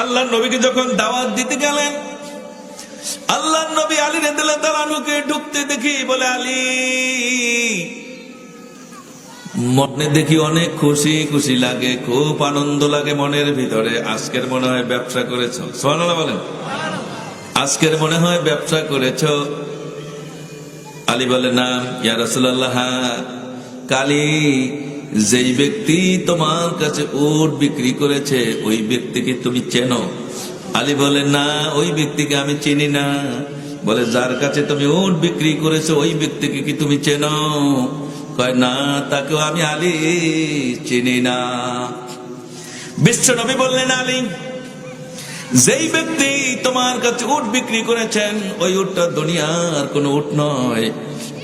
আল্লাহ নবীকে যখন দাওয়াত দিতে গেলেন, আল্লাহ নবী আলী তালানুকে ঢুকতে দেখি, বলে, আলী, মনে দেখি অনেক খুশি খুশি লাগে, খুব আনন্দ লাগে মনের ভিতরে। আজকের মনে হয় ব্যবসা করেছ। বলেন। আজকের মনে হয় ব্যবসা করেছ। আলী বলে, না, ইয়া রসুল্লাহ হ্যাঁ কালী যেই ব্যক্তি তোমার কাছে উট বিক্রি করেছে, ওই ব্যক্তিকে তুমি চেনো? আলী বলে, না, ওই ব্যক্তিকে আমি চিনি না। বলে, যার কাছে তুমি উট বিক্রি করেছ, ওই ব্যক্তিকে কি তুমি চেনো? কয়, না, তাকেও আমি আলী চিনি না। বিশ্ব নবী বললেন, আলী যেই ব্যক্তি তোমার কাছে উট বিক্রি করেছেন। ওই উটটা দুনিয়ার কোন উট নয়।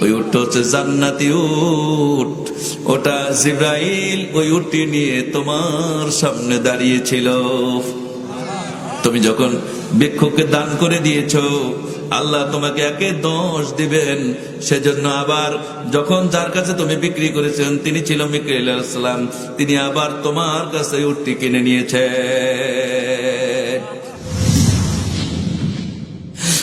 ওই উটটা হচ্ছে জান্নাতি উট। ওটা জিব্রাইল ওই উটটি নিয়ে তোমার সামনে দাঁড়িয়েছিল। তুমি যখন ভিক্ষুকে দান করে দিয়েছ, আল্লাহ তোমাকে একে দোষ দিবেন। সেজন্য আবার যখন যার কাছে তুমি বিক্রি করেছেন, তিনি ছিল মিকাইল তিনি আবার তোমার কাছে উটটি কিনে নিয়েছে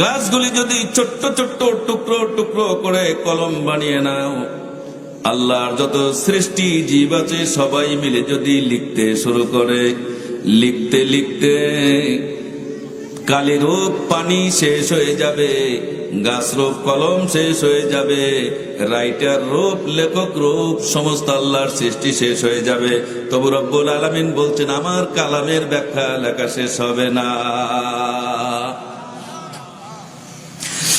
গাছগুলি যদি ছোট্ট ছোট্ট টুকরো টুকরো করে কলম বানিয়ে নাও, আল্লাহর যত সৃষ্টি জীব আছে সবাই মিলে যদি লিখতে শুরু করে, লিখতে লিখতে কালি রূপ পানি শেষ হয়ে যাবে, গাছ রূপ কলম শেষ হয়ে যাবে, রাইটার রূপ, লেখক রূপ, সমস্ত আল্লাহর সৃষ্টি শেষ হয়ে যাবে। তবু রব্বুল আলমিন বলছেন, আমার কালামের ব্যাখ্যা লেখা শেষ হবে না।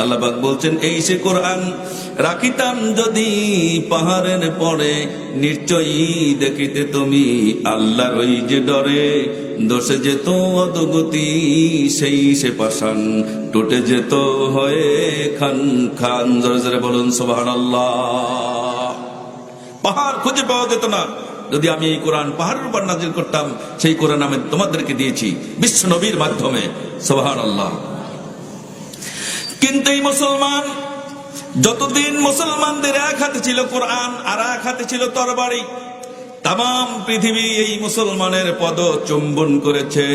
আল্লাহ পাক বলছেন, এই সে কোরআন রাখিতাম যদি পাহাড়ের পরে, নিশ্চয়ই দেখিতে তুমি আল্লাহর ওই যে ডরে, দোষে যেত অদগতি সেই সে পাশান টুটে যেত হয়ে খান খান। জোরে জোরে বলুন সোহান পাহাড় খুঁজে পাওয়া যেত না। যদি আমি এই কোরআন পাহাড়ের উপর নাজিল করতাম, সেই কোরআন আমি তোমাদেরকে দিয়েছি বিশ্ব নবীর মাধ্যমে। সোহান আল্লাহ কিন্তু এই মুসলমান, যতদিন মুসলমানদের এক হাতে ছিল কোরআন আর এক হাতে ছিল তরবারি তাম পৃথিবী এই মুসলমানের পদ চুম্বন করেছে।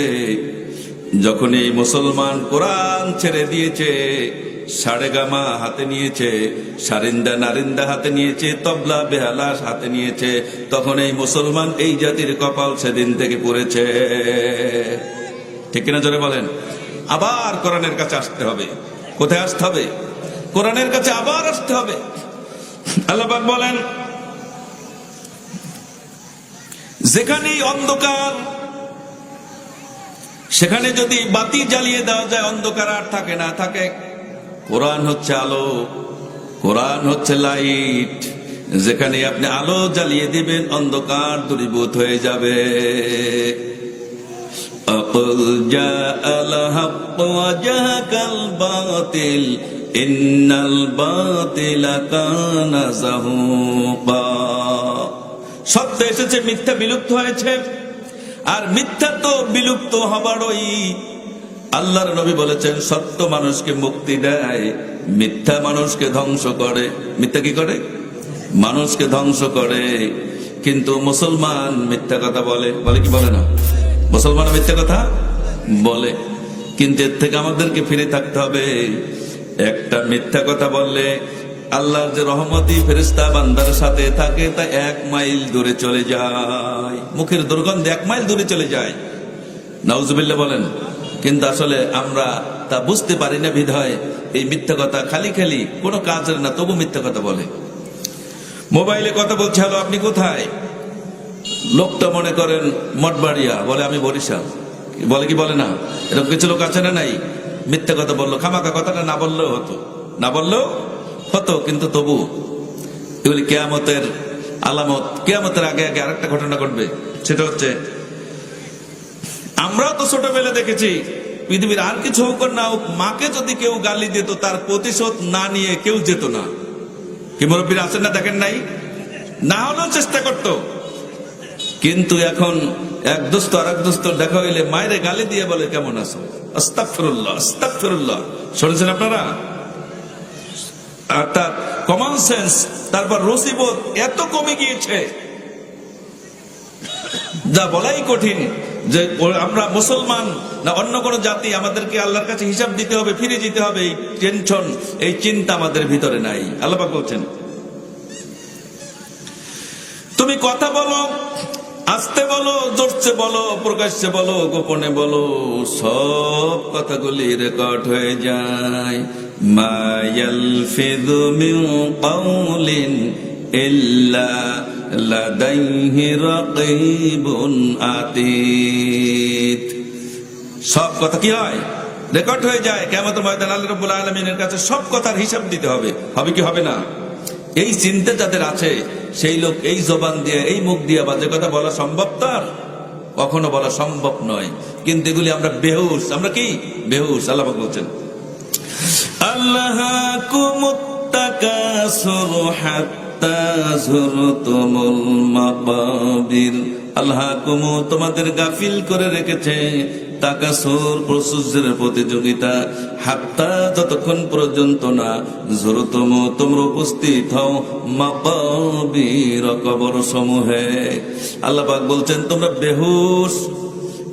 যখন এই মুসলমান কোরআন ছেড়ে দিয়েছে, সাড়ে গামা হাতে নিয়েছে, সারিন্দা নারিন্দা হাতে নিয়েছে, তবলা বেহালাস হাতে নিয়েছে, তখন এই মুসলমান এই জাতির কপাল সেদিন থেকে পড়েছে। ঠিক কিনা জোরে বলেন? আবার কোরআনের কাছে আসতে হবে। কোথায় আসতে হবে? কোরআনের কাছে আবার আসতে হবে। আল্লাহবাক বলেন, যেখানেই অন্ধকার, সেখানে যদি বাতি জ্বালিয়ে দেওয়া যায়, অন্ধকার আর থাকে না, থাকে কোরআন হচ্ছে আলো, কোরআন হচ্ছে লাইট। যেখানে আপনি আলো জ্বালিয়ে দিবেন, অন্ধকার দূরীভূত হয়ে যাবে। أقل جاء الحق وجهك الباطل إن الباطل كان زهوقا সত্য এসেছে মিথ্যা বিলুপ্ত হয়েছে আর মিথ্যা তো বিলুপ্ত হবারই আল্লাহর নবী বলেছেন সত্য মানুষকে মুক্তি দেয় মিথ্যা মানুষকে ধ্বংস করে মিথ্যা কি করে মানুষকে ধ্বংস করে কিন্তু মুসলমান মিথ্যা কথা বলে বলে কি বলে না মুসলমান মিথ্যে কথা? বলে। কিন্তু এর থেকে আমাদেরকে ফিরে থাকতে হবে। একটা মিথ্যা কথা বললে আল্লাহর যে রহমতি ফেরিস্তা বান্দার সাথে থাকে, তা এক মাইল দূরে চলে যায়। মুখের দুর্গন্ধে এক মাইল দূরে চলে যায়। নাউজুবিল্লা বলেন, কিন্তু আসলে আমরা তা বুঝতে পারি না বিধায় এই মিথ্যা কথা খালি খালি কোনো কাজের না, তবু মিথ্যা কথা বলে। মোবাইলে কথা বলছে হলো আপনি কোথায়? লোকটা মনে করেন মঠবাড়িয়া, বলে আমি বরিশাল। বলে কি বলে না? এরকম কিছু লোক আছে না নাই? মিথ্যা কথা বলল খামাকা কথাটা না বললেও হতো। না বললেও হতো, কিন্তু তবু। এগুলি কেয়ামতের আলামত। কেয়ামতের আগে আগে আরেকটা ঘটনা ঘটবে। সেটা হচ্ছে, আমরাও তো ছোটবেলা দেখেছি, পৃথিবীর আর কিছু হোক না হোক, মাকে যদি কেউ গালি দিত, তার প্রতিশোধ না নিয়ে কেউ যেত না। কি মুরব্বীরা আছেন না দেখেন নাই? না হলেও চেষ্টা করতো। কিন্তু এখন এক দোস্ত আর এক দোস্ত দেখা হইলে মায়েরে গালি দিয়ে বলে, কেমন আছো? আস্তাকফিরুল্লাহ আস্তাকফিরুল্লাহ শুনেছেন আপনারা? তার কমন সেন্স তারপর রসিবোধ এত কমে গিয়েছে। যা বলাই কঠিন যে আমরা মুসলমান না অন্য কোন জাতি, আমাদেরকে আল্লাহর কাছে হিসাব দিতে হবে, ফিরে যেতে হবে, এই টেনশন এই চিন্তা আমাদের ভিতরে নাই। আল্লাহ বলছেন, তুমি কথা বলো আস্তে বলো জোরছে বলো, প্রকাশ্যে বলো, গোপনে বলো, সব কথাগুলি রেকর্ড হয়ে যায়। মায়াল ফিদু মিন কাউলিন ইল্লা লাদাইহি রাকিবুন আতীত। সব কথা কি হয়? রেকর্ড হয়ে যায়। কেমন ময়দান আল্লাহ রব্বুল আলমিনের কাছে সব কথার হিসাব দিতে হবে। হবে কি হবে না? এই চিন্তা যাদের আছে, সেই লোক এই জবান দিয়ে, এই মুখ দিয়ে বাজে কথা বলা সম্ভব তার? কখনো বলা সম্ভব নয়। কিন্তু এগুলি আমরা বেহুশ। আমরা কি? বেহুশ, আল্লাহ বলছেন। আল্লাহ আল্লাহ তোমাদের গাফিল করে রেখেছে। তাকাসুর প্রসূর্যের প্রতিযোগিতা। হাত্তা যতক্ষণ পর্যন্ত না জোরতম তোমরা উপস্থিত হও মাকাবির কবর সমূহে আল্লাহ পাক বলছেন, তোমরা বেহুশ,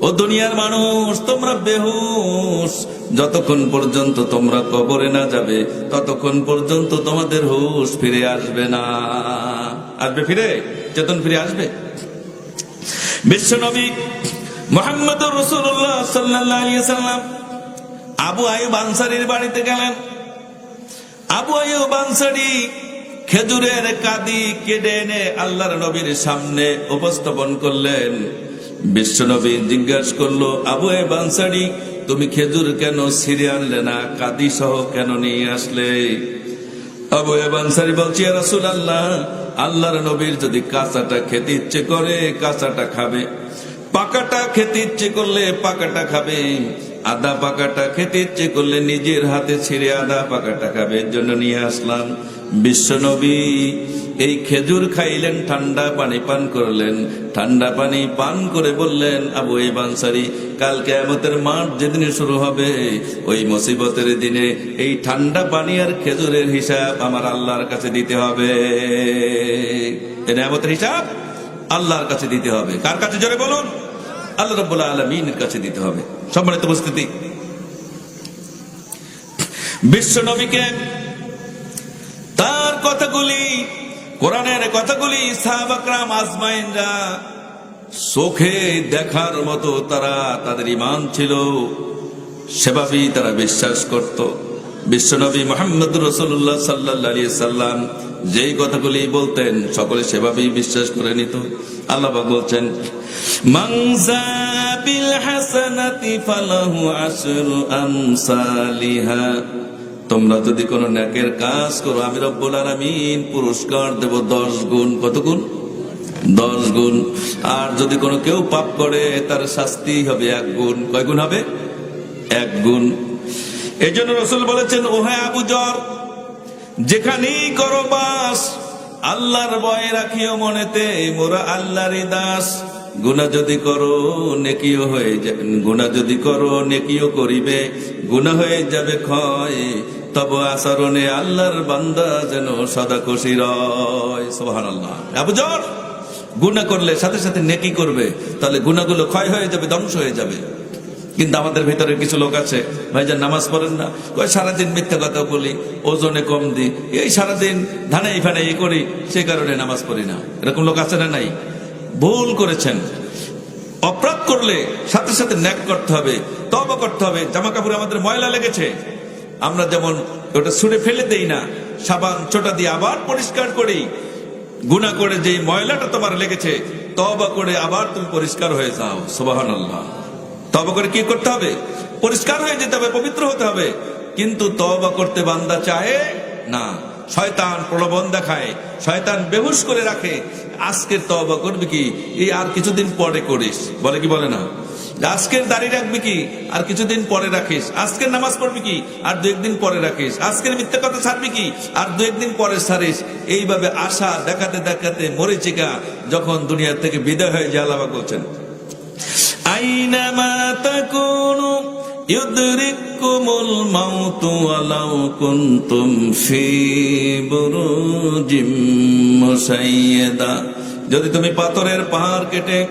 ও দুনিয়ার মানুষ, তোমরা বেহুশ। যতক্ষণ পর্যন্ত তোমরা কবরে না যাবে, ততক্ষণ পর্যন্ত তোমাদের হুশ ফিরে আসবে না। আসবে ফিরে? চেতন ফিরে আসবে? বিশ্বনবী মোহাম্মদ রসুল্লাহ সাল্লাম আবু আয়ুব আনসারির বাড়িতে গেলেন। আবু আয়ুব আনসারি খেজুরের কাদি কেটে এনে আল্লাহর নবীর সামনে উপস্থাপন করলেন। বিশ্বনবী জিজ্ঞাসা করল, আবু এ বানসারি তুমি খেজুর কেন ছিঁড়ে আনলে না? কাদি সহ কেন নিয়ে আসলে? আবু এ বানসারি বলছি রাসুল আল্লাহ আল্লাহর নবীর যদি কাঁচাটা খেতে ইচ্ছে করে, কাঁচাটা খাবে। পাকাটা খেতে ইচ্ছে করলে পাকাটা খাবে। আদা পাকাটা খেতে ইচ্ছে করলে নিজের হাতে ছিঁড়ে আদা পাকাটা খাবে। এর জন্য নিয়ে আসলাম বিশ্বনবী। এই খেজুর খাইলেন, ঠান্ডা পানি পান করলেন। ঠান্ডা পানি পান করে বললেন, আবু, এই বানসারি, কাল কেয়ামতের মাঠ যেদিন শুরু হবে, ওই মুসিবতের দিনে এই ঠান্ডা পানি আর খেজুরের হিসাব আমার আল্লাহর কাছে দিতে হবে। এই নেয়ামতের হিসাব আল্লাহর কাছে দিতে হবে। কার কাছে? জোরে বলুন। আল্লাহ রব্বুল্লাহ আলমিনের কাছে দিতে হবে। সম্মানিত উপস্থিতি। বিশ্ব নবীকে তার কথাগুলি, কোরআনের কথাগুলি সাহাবাকরাম, আজমাইনরা চোখে দেখার মতো তারা তাদের ইমান ছিল, সেভাবেই তারা বিশ্বাস করত। বিশ্বনবী মোহাম্মদ রসুল্লাহ সাল্লাহ সাল্লাম যেই কথাগুলি বলতেন, সকলে সেভাবেই বিশ্বাস করে নিত। আল্লাহ বলছেন তোমরা যদি কোনো ন্যাকের কাজ করো, আমি রব্বুল আলামিন পুরস্কার দেব দশ গুণ। কত গুণ? দশ গুণ। আর যদি কোনো কেউ পাপ করে, তার শাস্তি হবে এক গুণ। কয় গুণ হবে? এক গুণ। এই জন্য রসুল বলেছেন, ওহে আবু জর যেখানেই করো বাস, আল্লাহর ভয় রাখিও মনেতে, মোরা আল্লাহরই দাস। গুণা যদি করো, নেকিও হয়ে যাবে গুণা যদি করো, নেকিও করিবে। গুণা হয়ে যাবে ক্ষয়, তব আচরণে আল্লাহর বান্দা যেন সদা খুশি রয়। সোহান আল্লাহ করলে সাথে সাথে নেকি করবে, তাহলে গুণাগুলো ক্ষয় হয়ে যাবে, ধ্বংস হয়ে যাবে। কিন্তু আমাদের ভিতরে কিছু লোক আছে ভাই ভাইজান, নামাজ পড়েন না। কয়, সারাদিন মিথ্যা কথা বলি, ওজনে কম দিই। এই সারাদিন ধানাই ফানাই করি সেই কারণে নামাজ পড়ি না। এরকম লোক আছে না নাই? ভুল করেছেন। অপরাধ করলে সাথে সাথে ন্যাক করতে হবে তবা করতে হবে। জামা কাপড় আমাদের ময়লা লেগেছে। আমরা যেমন ওটা ছুঁড়ে ফেলে দেই না, সাবান ছোটা দিয়ে আবার পরিষ্কার করি। গুণা করে যে ময়লাটা তোমার লেগেছে তবা করে আবার তুমি পরিষ্কার হয়ে যাও। সোবাহান আল্লাহ তবা করে কি করতে হবে? পরিষ্কার হয়ে যেতে হবে, পবিত্র হতে হবে। কিন্তু তবা করতে বান্দা চাহে না। শয়তান প্রলোভন দেখায়, শয়তান বেহুশ করে রাখে। আজকের তবা করবি কি? এই আর কিছুদিন পরে করিস। বলে কি বলে না? আজকের দাড়ি রাখবি কি? আর কিছুদিন পরে রাখিস। আজকের নামাজ পড়বি কি? আর দু একদিন পরে রাখিস। আজকের মিথ্যা কথা ছাড়বি কি? আর দু একদিন পরে ছাড়িস। এইভাবে আশা দেখাতে দেখাতে মরিচিকা যখন দুনিয়া থেকে বিদায় হয়ে যায়, আল্লাহ বলছেন যদি তুমি পাথরের পাহাড় কেটে,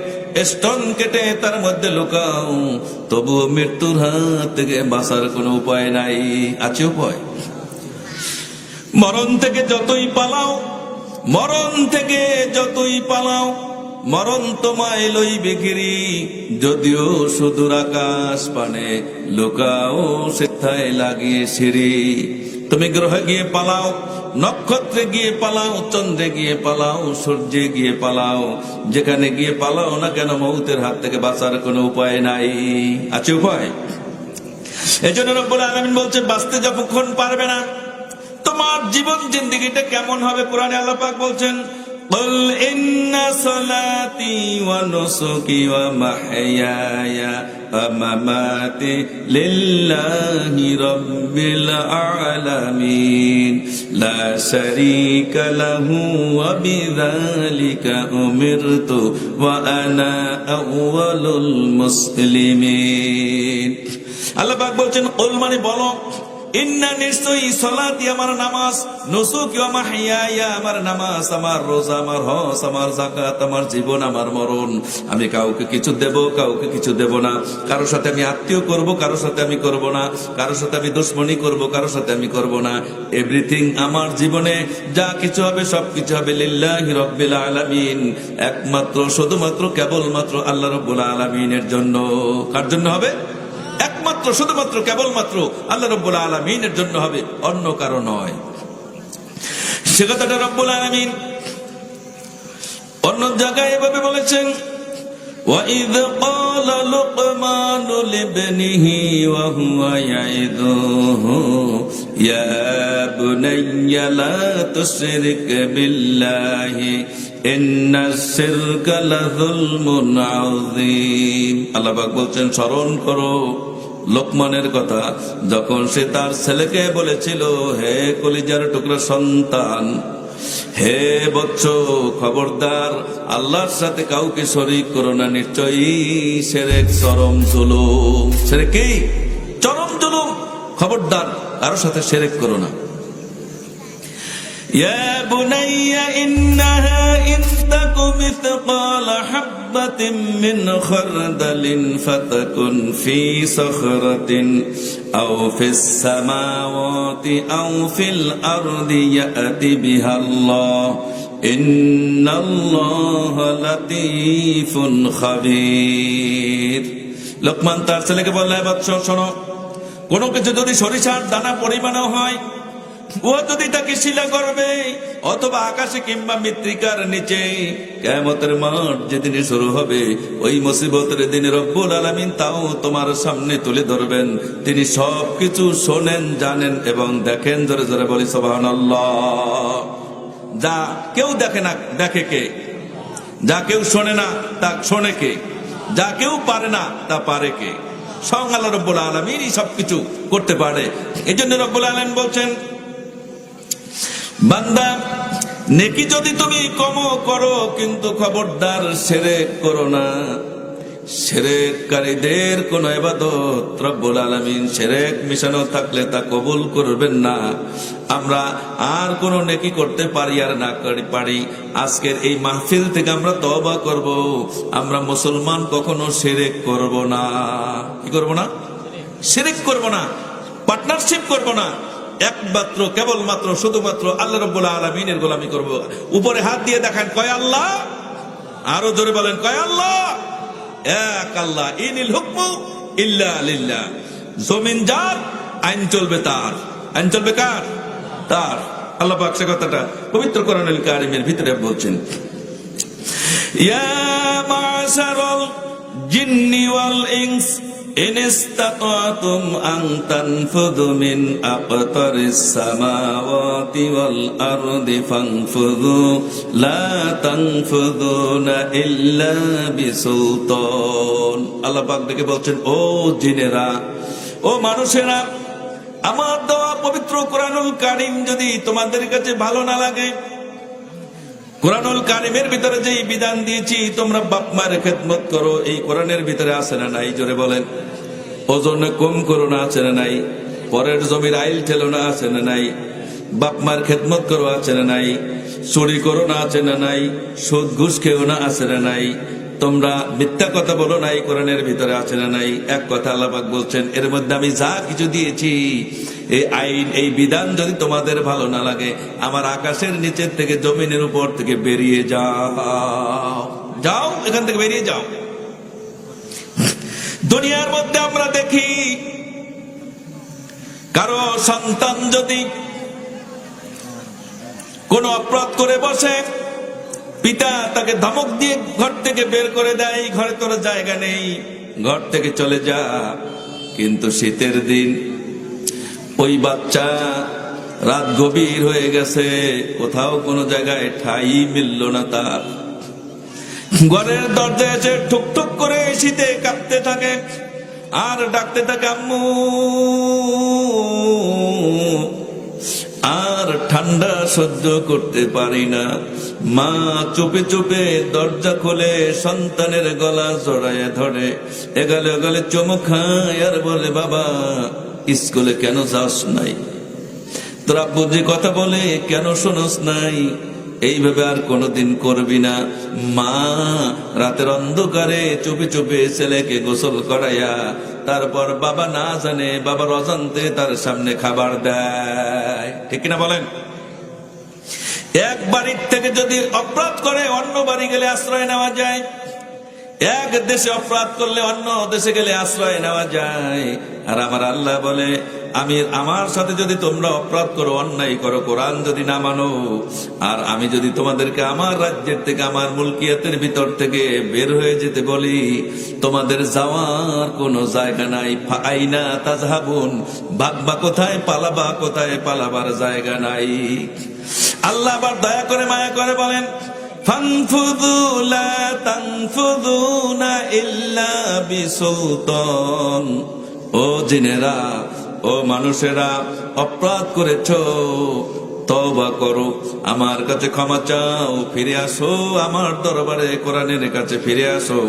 স্টোন কেটে তার মধ্যে লুকাও, তবুও মৃত্যুর হাত থেকে বাঁচার কোনো উপায় নাই। আছে উপায়? মরণ থেকে যতই পালাও, মরণ থেকে যতই পালাও মরণ তোমায় লইবে গিরি যদিও সুদূর আকাশ পানে লুকাও, সেথায় লাগিয়ে সিঁড়ি। তুমি গ্রহে গিয়ে পালাও, নক্ষত্রে গিয়ে পালাও, চন্দ্রে গিয়ে পালাও, সূর্যে গিয়ে পালাও। যেখানে গিয়ে পালাও না কেন, মৌতের হাত থেকে বাঁচার কোনো উপায় নাই। আছে উপায়? এই জন্য আলমিন বলছে বাঁচতে যতক্ষণ পারবে না, তোমার জীবন জিন্দিগিটা কেমন হবে? কোরআনে আল্লাহ পাক বলছেন قل إن صلاتي ونسكي ومحياي ومماتي لله رب العالمين لا شريك له وبذلك أمرت وأنا أول المسلمين আল্লাহ পাক বলছেন ওল মানে বলো ইন্না নিশ্চয়ই সলাতি আমার নামাজ, নুসুকি আমার হিয়া আমার নামাজ, আমার রোজা, আমার হস আমার জাকাত আমার জীবন, আমার মরণ। আমি কাউকে কিছু দেব, কাউকে কিছু দেব না। কারোর সাথে আমি আত্মীয় করব, কারোর সাথে আমি করব না। কারোর সাথে আমি দুশ্মনী করব, কারোর সাথে আমি করব না। এভরিথিং আমার জীবনে যা কিছু হবে, সব কিছু হবে লিল্লাহি রব্বিল আলামিন। একমাত্র, শুধুমাত্র, কেবলমাত্র আল্লাহ রব্বুল আলামিনের জন্য। কার জন্য হবে? একমাত্র শুধুমাত্র কেবলমাত্র আল্লাহ রব্বুল আলমিনের জন্য হবে অন্য কারো নয় সে কথাটা রব্বুল আলমিন অন্য জায়গায় এভাবে বলেছেন وَإِذْ قَالَ لُقْمَانُ لِابْنِهِ وَهُوَ يَعِظُهُ يَا بُنَيَّ لَا تُشْرِكْ بِاللَّهِ إِنَّ الشِّرْكَ لَظُلْمٌ عَظِيمٌ আল্লাহ পাক বলছেন স্মরণ করো লোকমানের কথা, যখন সে তার ছেলেকে বলেছিল, হে কলিজার টুকরা সন্তান, হে বচ্চ খবরদার, আল্লাহর সাথে কাউকে শরিক করো না, নিশ্চয়ই সেরেক চরম জুলুম। সেরে কি? চরম জুলুম। খবরদার কারোর সাথে সেরেক করো না। يا بني إنها إن تك مثقال حبة من خردل فتكن في صخرة أو في السماوات أو في الأرض يأتي بها الله إن الله لطيف خبير লোকমান তার ছেলেকে বললে বাচ্চ শোনো কোনো কিছু যদি সরিষার দানা পরিমাণও হয় ও যদি তাকে শিলা করবে, অথবা আকাশে কিংবা মৃত্তিকার নিচে কেমতের মাঠ যেদিনে শুরু হবে, ওই মুসিবতের দিনে রব্বুল আলমিন তাও তোমার সামনে তুলে ধরবেন। তিনি সব কিছু শোনেন, জানেন এবং দেখেন, জোরে জোরে বলি সোবাহান যা কেউ দেখে না, দেখে কে? যা কেউ শোনে না, তা শোনে কে? যা কেউ পারে না, তা পারে কে? সং আল্লাহ রব্বুল আলমিনই সবকিছু করতে পারে। এই জন্য রব্বুল আলম বলছেন বান্দা, নেকি যদি তুমি কম করো, কিন্তু খবরদার সেরে করো না। সেরেককারীদের কোন এবাদত রব্বুল আলমিন, সেরেক মিশানো থাকলে তা কবুল করবেন না। আমরা আর কোন নেকি করতে পারি আর না করি, পারি। আজকের এই মাহফিল থেকে আমরা তবা করব। আমরা মুসলমান কখনো সেরেক করব না। কি করব না? সেরেক করব না। পার্টনারশিপ করব না। একমাত্র, কেবলমাত্র, শুধুমাত্র আল্লাহ রব্বুল আলমিনের গোলামি করব। উপরে হাত দিয়ে দেখান, কয় আল্লাহ? আরও জোরে বলেন, কয় আল্লাহ? এক আল্লাহ, ইনিল হুকমু ইল্লা লিল্লাহ। জমিন যার, আইন চলবে তার। আইন চলবে কার? তার। আল্লাহ পাক সে কথাটা পবিত্র কোরআনুল কারিমের ভিতরে বলছেন। ইয়া মাশারাল জিন্নি ওয়াল ইনস إن استطعتم أن تنفذوا من أقطار السماوات والأرض فانفذوا لا تنفذون إلا بسلطان আল্লাহ পাক ডেকে বলছেন ও জিনেরা ও মানুষেরা আমার দেওয়া পবিত্র কোরআনুল কারিম যদি তোমাদের কাছে ভালো না লাগে কোরআনুল কারিমের ভিতরে যেই বিধান দিয়েছি তোমরা বাপ মায়ের খেদমত করো এই কোরআনের ভিতরে আছে না নাই জোরে বলেন ওজনে কম করো না, আছে না নাই? পরের জমির আইল ঠেলো না, আছে না নাই? বাপ মার খেদমত করো, আছে না নাই? চুরি করো না, আছে না নাই? সুদ ঘুষ খেও না, আছে না নাই? তোমরা মিথ্যা কথা বলো নাই কোরআনের ভিতরে আছে না নাই? এক কথা আল্লাপাক বলছেন, এর মধ্যে আমি যা কিছু দিয়েছি এই আইন, এই বিধান যদি তোমাদের ভালো না লাগে, আমার আকাশের নিচের থেকে জমিনের উপর থেকে বেরিয়ে যাও। যাও, এখান থেকে বেরিয়ে যাও। দুনিয়ার মধ্যে আমরা দেখি, কারও সন্তান যদি কোন অপরাধ করে বসে, পিতা তাকে ধমক দিয়ে ঘর থেকে বের করে দেয় ঘরে তোর জায়গা নেই, ঘর থেকে চলে যা। কিন্তু শীতের দিন ওই বাচ্চা রাত গভীর হয়ে গেছে, কোথাও কোনো জায়গায় ঠাই মিলল না তার। ঘরের দরজায় এসে ঠুক ঠুক করে শীতে কাঁপতে থাকে। আর ডাকতে থাকে, আম্মু, আর ঠান্ডা সহ্য করতে পারি না। মা চুপে চুপে দরজা খোলে সন্তানের গলা জড়ায় ধরে। এগালে এগালে চমক খায় আর বলে, বাবা, স্কুলে কেন যাস নাই? তোর যে কথা বলে কেন শোনস নাই? এইভাবে আর কোনোদিন করবি না। মা, রাতের অন্ধকারে চুপি চুপি ছেলেকে গোসল করাইয়া তারপর বাবা না জানে বাবার অজান্তে তার সামনে খাবার দেয়। ঠিক কিনা বলেন? এক বাড়ির থেকে যদি অপরাধ করে, অন্য বাড়ি গেলে আশ্রয় নেওয়া যায়। এক দেশে অপরাধ করলে অন্য দেশে গেলে আশ্রয় নেওয়া যায়। আর আমার আল্লাহ বলে আমি আমার সাথে যদি তোমরা অপরাধ করো, অন্যায় করো, কোরআন যদি না মানো, আর আমি যদি তোমাদেরকে আমার রাজ্যের থেকে, আমার মুলকিয়াতের ভিতর থেকে বের হয়ে যেতে বলি, তোমাদের যাওয়ার কোনো জায়গা নাই। আইনা তাজহাবুন বাগবা কোথায়, পালাবা কোথায়, পালাবার জায়গা নাই। আল্লাহ আবার দয়া করে মায়া করে বলেন ফাংফুদুলা ইল্লা ও জিনেরা ও মানুষেরা, অপরাধ করেছ। তবা করো, আমার কাছে ক্ষমা চাও। ফিরে আসো আমার দরবারে, কোরআনের কাছে ফিরে আসো।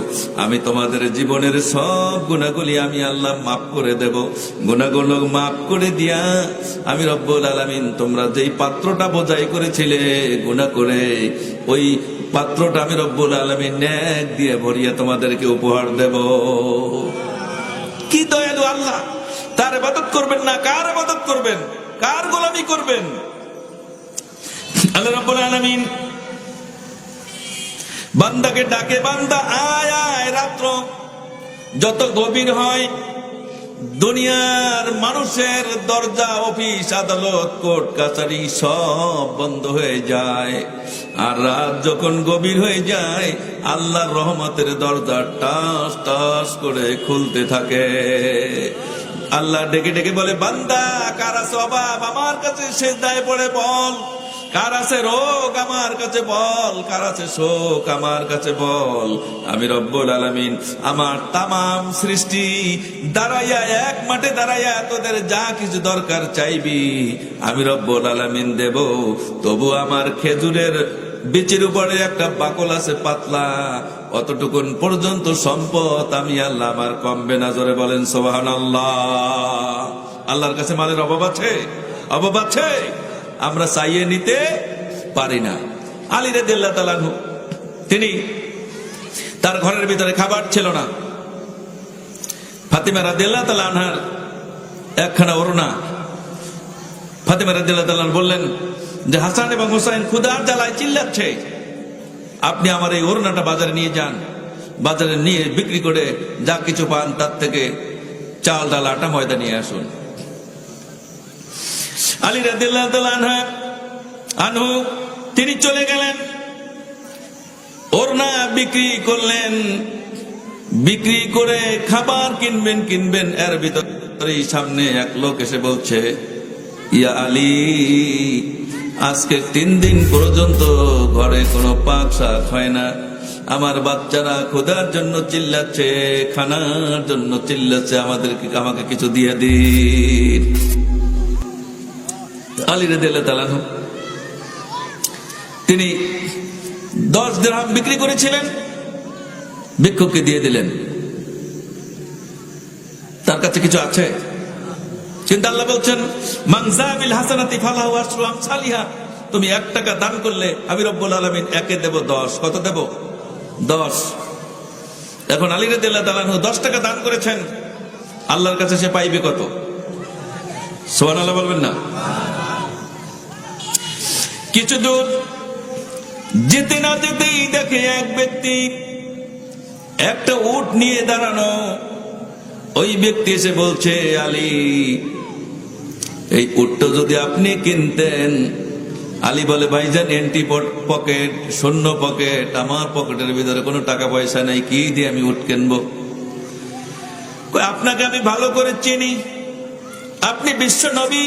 আমি তোমাদের জীবনের সব গুণাগুলি আমি আল্লাহ মাফ করে দেব। গুণাগুলো মাফ করে দিয়া, আমি রব্বুল আলামিন তোমরা যেই পাত্রটা বোঝাই করেছিলে গুণা করে, ওই পাত্রটা আমি রব্বুল আলমিন ন্যাক দিয়ে ভরিয়া তোমাদেরকে উপহার দেব। কি দয়ালু আল্লাহ! তার এবাদত করবেন না? কার ইবাদত করবেন? কার গোলামি করবেন? আল্লাহ আলামিন বান্দাকে ডাকে, বান্দা, আয় আয়, রাত্র। যত গভীর হয়, দুনিয়ার মানুষের দরজা, অফিস, আদালত, কোর্ট, কাছারি সব বন্ধ হয়ে যায়। আর রাত যখন গভীর হয়ে যায়, আল্লাহর রহমতের দরজা টাস টাস করে খুলতে থাকে। আল্লাহ ডেকে ডেকে বলে, বান্দা, কার আছে অভাব? আমার কাছে শেষ দায় পড়ে বল। কার আছে রোগ? আমার কাছে বল। কার আছে শোক? আমার কাছে বল। আমি রব্বুল আলামিন আমার তামাম সৃষ্টি দাঁড়াইয়া, এক মাঠে দাঁড়াইয়া তোদের যা কিছু দরকার চাইবি, আমি রব্বুল আলামিন দেব। তবু আমার খেজুরের বিচির উপরে একটা বাকল আছে পাতলা। অতটুকুন পর্যন্ত সম্পদ আমি আল্লাহ, আমার কমবে না। জোরে বলেন সোহান আল্লাহ আল্লাহর কাছে মালের অভাব আছে? অভাব আছে? আমরা চাইয়ে নিতে পারি না। আলী রেদিল্লা তিনি তার ঘরের ভিতরে খাবার ছিল না। ফাতিমা রাদিল্লাহ তালা আনহার একখানা অরুণা ফাতিমা রাদিল্লাহ তালান বললেন যে, হাসান এবং হুসাইন ক্ষুদার জ্বালায় চিল্লাচ্ছে। আপনি আমার এই অরুণাটা বাজারে নিয়ে যান। বাজারে নিয়ে বিক্রি করে যা কিছু পান তার থেকে চাল, ডাল, আটা, ময়দা নিয়ে আসুন। আলী রাদিল্লাহ আনহু তিনি চলে গেলেন। ওরনা বিক্রি করলেন। বিক্রি করে খাবার কিনবেন কিনবেন, এর ভিতরে সামনে এক লোক এসে বলছে, ইয়া আলী আজকে তিন দিন পর্যন্ত ঘরে কোনো পাক শাক হয় না। আমার বাচ্চারা খোদার জন্য চিল্লাচ্ছে, খানার জন্য চিল্লাচ্ছে, আমাদেরকে আমাকে কিছু দিয়ে দিন। আলী রে দিলে তালানো তিনি দশ গ্রাম বিক্রি করেছিলেন, ভিক্ষুককে দিয়ে দিলেন। তার কাছে কিছু আছে? কিন্তু আল্লাহ বলছেন মানজাবিল হাসানাতি ফালাহু আশরু আমসালিহা। তুমি এক টাকা দান করলে আমি রব্বুল আলামিন একে দেব দশ। কত দেব? দশ। এখন আলী রাদিয়াল্লাহু তাআলা আনহু দশ টাকা দান করেছেন। আল্লাহর কাছে সে পাইবে কত? সুবহানাল্লাহ বলবেন না? কিছু দূর, যেতে না যেতেই দেখে এক ব্যক্তি একটা উট নিয়ে দাঁড়ানো। ওই ব্যক্তি এসে বলছে, আলী এই উটটা যদি আপনি কিনতেন, আলী বলে ভাইজান এন্টি পকেট শূন্য পকেট আমার পকেটের ভিতরে কোনো টাকা পয়সা নাই, কি দিয়ে আমি উট কিনবো? আপনাকে আমি ভালো করে চিনি। আপনি বিশ্ব নবী।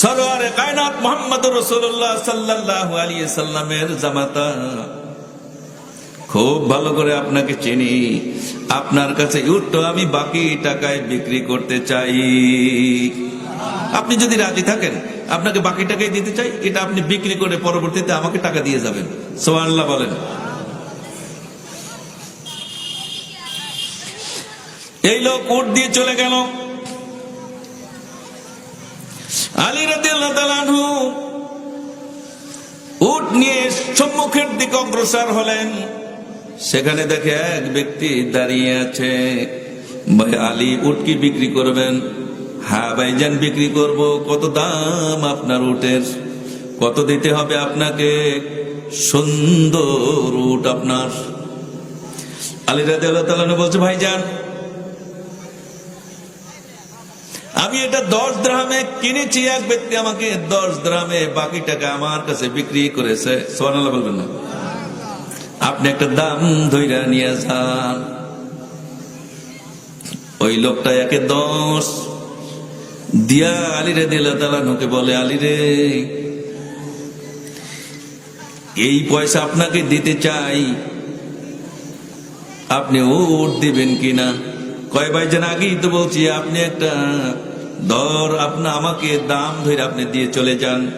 সরোয়ারে কায়নাত মোহাম্মদ রসুল্লাহ সাল্লাহ আলিয়া সাল্লামের জামাতা। খুব ভালো করে আপনাকে চিনি। আপনার কাছে উঠতো আমি বাকি টাকায় বিক্রি করতে চাই। আপনি যদি রাজি থাকেন, আপনাকে বাকি টাকায় দিতে চাই, এটা আপনি বিক্রি করে পরবর্তীতে আমাকে টাকা দিয়ে যাবেন। সোয়াল্লাহ বলেন। এই লোক উঠ দিয়ে চলে গেল। আলী রাদিয়াল্লাহু উট নিয়ে সম্মুখের দিকে অগ্রসর হলেন। সেখানে দেখে এক ব্যক্তি দাঁড়িয়ে আছে। ভাই, আলী উট কি বিক্রি করবেন? হ্যাঁ ভাইজান বিক্রি করব। কত দাম আপনার উটের? কত দিতে হবে আপনাকে? সুন্দর উট আপনার। আলী রাজি আল্লাহ বলছে ভাইজান আমি এটা দশ দ্রামে কিনেছি, এক ব্যক্তি আমাকে দশ দ্রামে বাকি টাকা আমার কাছে বিক্রি করেছে। বলবেন না। আপনি একটা দাম ধৈরা নিয়ে যান। ওই লোকটা একে দশ দিয়া আলী রে দিল তালানুকে বলে, আলী রে, এই পয়সা আপনাকে দিতে চাই। আপনি উঠ দিবেন কিনা? কয় ভাই যেন আগেই তো বলছি, আপনি একটা দর, আপনি আমাকে দাম ধরে আপনি দিয়ে চলে যান।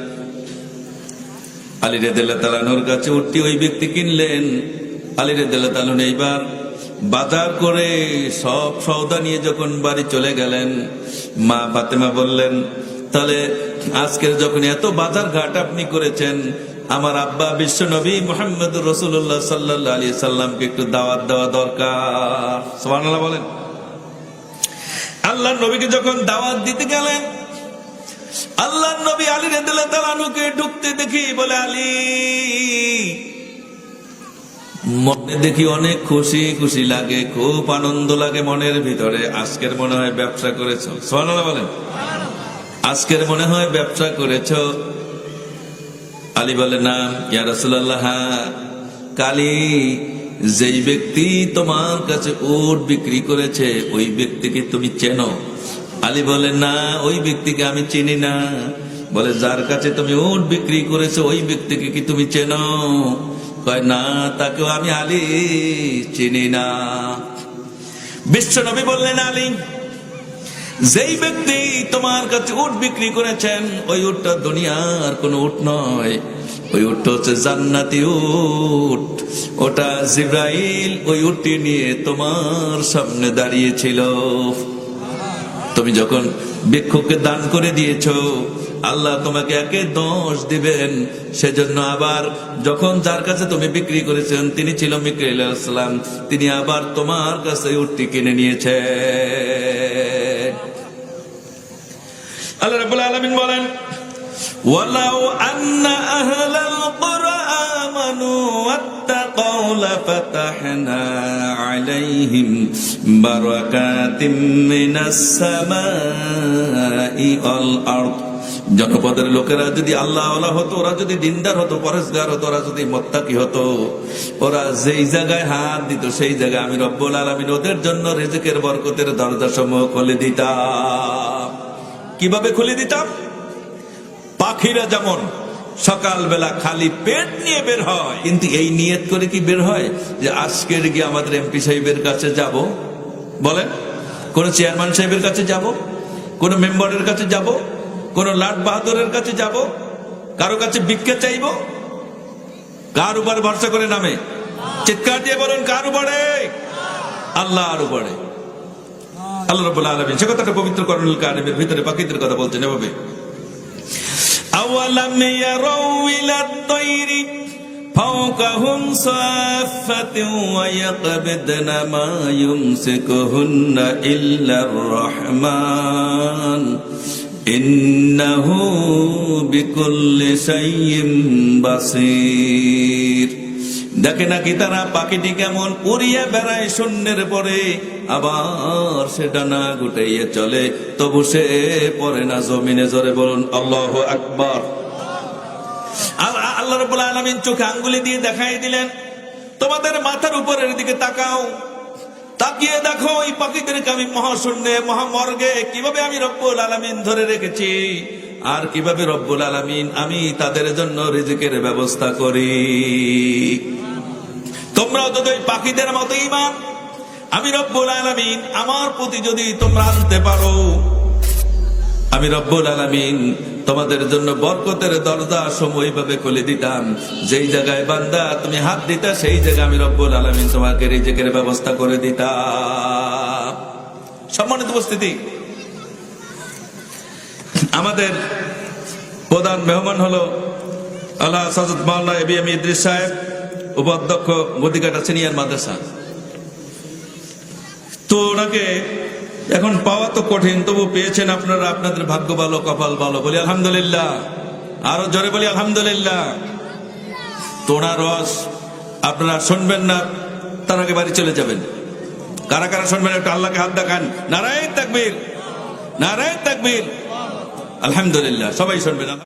আলী রেদুল্লাহ তালানোর কাছে উঠতি ওই ব্যক্তি কিনলেন। আলী রেদুল্লাহ তালন এইবার বাজার করে সব সৌদা নিয়ে যখন বাড়ি চলে গেলেন, মা ফাতেমা বললেন, তাহলে আজকের যখন এত বাজার ঘাট আপনি করেছেন, আমার আব্বা বিশ্ব নবী মোহাম্মদ রসুল্লাহ সাল্লাহ আলী সাল্লামকে একটু দাওয়াত দেওয়া দরকার। সোহানাল্লাহ বলেন। আল্লাহ নবীকে যখন দাওয়াত দিতে গেলেন আল্লাহ নবী আলী রেদুল্লাহ তালানুকে ঢুকতে দেখি বলে, আলী মনে দেখি অনেক খুশি খুশি লাগে খুব আনন্দ লাগে মনের ভিতরে। আজকের মনে হয় ব্যবসা করেছ। বলেন। আজকের মনে হয় ব্যবসা করেছ। আলী বলে না ইয়া রাসূলুল্লাহ হ্যাঁ, কালী যেই ব্যক্তি তোমার কাছে উট বিক্রি করেছে ওই ব্যক্তিকে তুমি চেনো? আলী বলে না ওই ব্যক্তিকে আমি চিনি না। বলে যার কাছে তুমি উট বিক্রি করেছ ওই ব্যক্তিকে কি তুমি চেনো? কয় না, তাকেও আমি আলী চিনি না। বিশ্ব নবী বললেন, আলী, যেই ব্যক্তি তোমার কাছে উট বিক্রি করেছেন, ওই উটটা দুনিয়ার কোন উট নয়। ওই উটটা হচ্ছে জান্নাতি উট। ওটা জিব্রাইল ওই উটটি নিয়ে তোমার সামনে দাঁড়িয়েছিল। তুমি যখন বৃক্ষকে দান করে দিয়েছ, আল্লাহ তোমাকে একে দোষ দিবেন। সেজন্য আবার যখন যার কাছে তুমি বিক্রি করেছেন, তিনি ছিল মিক্রাইল আসলাম তিনি আবার তোমার কাছে উঠতি কিনে নিয়েছে। আল্লাহ রাবুল আলমিন বলেন, ওয়ালাউ আন্না আহলাল آمنوا واتقوا لفتحنا عليهم بركات من السماء والأرض জনপদের লোকেরা যদি আল্লাহ আল্লাহ হতো ওরা যদি দিনদার হতো পরেশগার হতো ওরা যদি মত্তাকি হতো ওরা যেই জায়গায় হাত দিত সেই জায়গায় আমি রব্বুল আলমিন ওদের জন্য রেজেকের বরকতের দরজা সমূহ খুলে দিতাম কিভাবে খুলে দিতাম পাখিরা যেমন সকালবেলা খালি পেট নিয়ে বের হয়। কিন্তু এই নিয়ত করে কি বের হয়? যে আজকের গিয়ে আমাদের এমপি সাহেবের কাছে যাব। বলেন, কোন চেয়ারম্যান সাহেবের কাছে যাব? কোন মেম্বারের কাছে যাব? কোন লাট বাহাদুরের কাছে যাব? কারও কাছে ভিক্ষা চাইব? কার উপর ভরসা করে নামে? চিৎকার দিয়ে বলুন, কার উপরে? আল্লাহর উপরে। আল্লাহ রবুল্লা আলমিন। সে কথাটা পবিত্র করণুল কারিমের ভিতরে পাখিদের কথা বলছেন এভাবে। أولم يروا إلى الطير فوقهم صافة ويقبضن ما يمسكهن إلا الرحمن إنه بكل شيء بصير দেখে নাকি তারা পাখিটি কেমন উড়িয়ে বেড়ায় শূন্যের পরে। আবার সেটা না গুটাইয়ে চলে, তবু সে পরে না, জমিনে জরে বলুন, আল্লাহ আকবার। আর আল্লাহ রবুল আলমিন চোখে আঙ্গুলি দিয়ে দেখাই দিলেন, তোমাদের মাথার উপরের দিকে তাকাও, তাকিয়ে দেখো এই পাখিদেরকে আমি মহাশূন্যে, মহামর্গে কীভাবে আমি রব্বুল আলমিন ধরে রেখেছি, আর কীভাবে রব্বুল আলমিন আমি তাদের জন্য রিজিকের ব্যবস্থা করি। তোমরাও যদি পাখিদের মতো ইমান। আমি রব্বুল আলমিন, আমার প্রতি যদি তোমরা আনতে পারো, আমি রব্বুল আলমিন তোমাদের জন্য বরকতের দরজা সময়ভাবে খুলে দিতাম। যেই জায়গায় বান্দা তুমি হাত দিতা, সেই জায়গায় আমি রব্বুল আলমিন তোমাকে রিজেকের ব্যবস্থা করে দিতাম। সম্মানিত উপস্থিতি, আমাদের প্রধান মেহমান হলো আল্লাহ সাজদ মাওলা এবি আমি ইদ্রিস সাহেব। উপাধ্যক্ষ গদিকাটা সিনিয়র মাদ্রাসা। তো ওনাকে এখন পাওয়া তো কঠিন, তবু পেয়েছেন আপনারা, আপনাদের ভাগ্য ভালো, কপাল ভালো, বলি আলহামদুলিল্লাহ। আরও জোরে বলি আলহামদুলিল্লাহ। তোনা রস, আপনারা শুনবেন না, তার আগে বাড়ি চলে যাবেন। কারা কারা শুনবেন একটু আল্লাহকে হাত দেখান। নারায়ণ তাকবীর নারায়ণ তাকবীর। আলহামদুলিল্লাহ, সবাই শুনবেন।